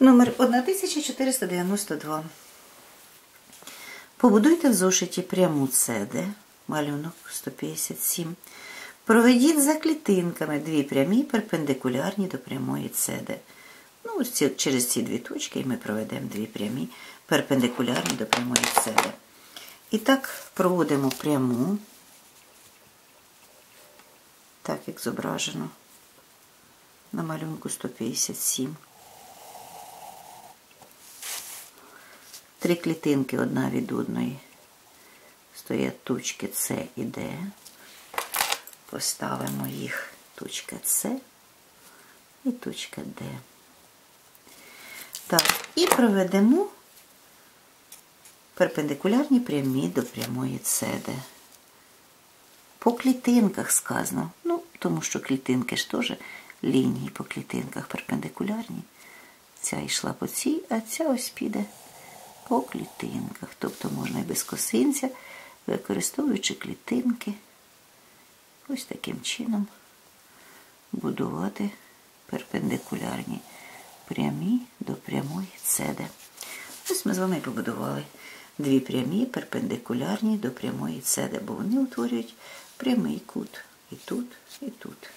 Номер 1492. Побудуйте в зошиті пряму ЦД, малюнок 157. Проведіть за клітинками дві прямі перпендикулярні до прямої ЦД. Ну, через ці дві точки ми проведемо дві прямі перпендикулярні до прямої ЦД. І так проводимо пряму, так як зображено на малюнку 157. Три клітинки одна від одної. Стоять точки С і Д. Поставимо їх точка С і точка Д. Так, і проведемо перпендикулярні прямі до прямої СД. По клітинках сказано. Ну, тому що клітинки ж теж лінії по клітинках перпендикулярні. Ця йшла по цій, а ця ось піде по клітинках. Тобто можна і без косинця, використовуючи клітинки, ось таким чином будувати перпендикулярні прямі до прямої ЦД. Ось ми з вами побудували дві прямі перпендикулярні до прямої ЦД, бо вони утворюють прямий кут і тут, і тут.